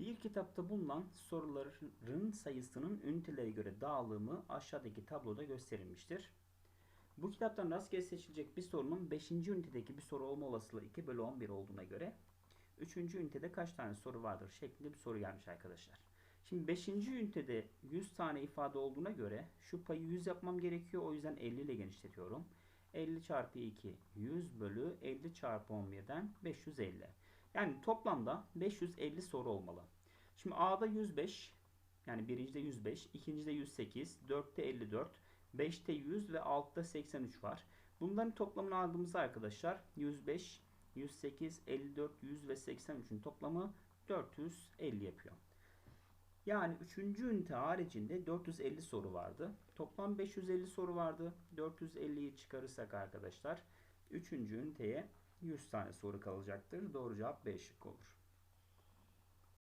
Bir kitapta bulunan soruların sayısının ünitelere göre dağılımı aşağıdaki tabloda gösterilmiştir. Bu kitaptan rastgele seçilecek bir sorunun 5. ünitedeki bir soru olma olasılığı 2 bölü 11 olduğuna göre 3. ünitede kaç tane soru vardır şeklinde bir soru gelmiş arkadaşlar. Şimdi 5. ünitede 100 tane ifade olduğuna göre şu payı 100 yapmam gerekiyor. O yüzden 50 ile genişletiyorum. 50 çarpı 2 100 bölü 50 çarpı 11'den 550. Yani toplamda 550 soru olmalı. Şimdi A'da 105 yani birincide 105, ikincide 108, 4'te 54, 5'te 100 ve 6'da 83 var. Bunların toplamını aldığımızda arkadaşlar 105, 108, 54, 100 ve 83'ün toplamı 450 yapıyor. Yani 3. ünite haricinde 450 soru vardı. Toplam 550 soru vardı. 450'yi çıkarırsak arkadaşlar 3. üniteye 100 tane soru kalacaktır. Doğru cevap B şıkkı olur.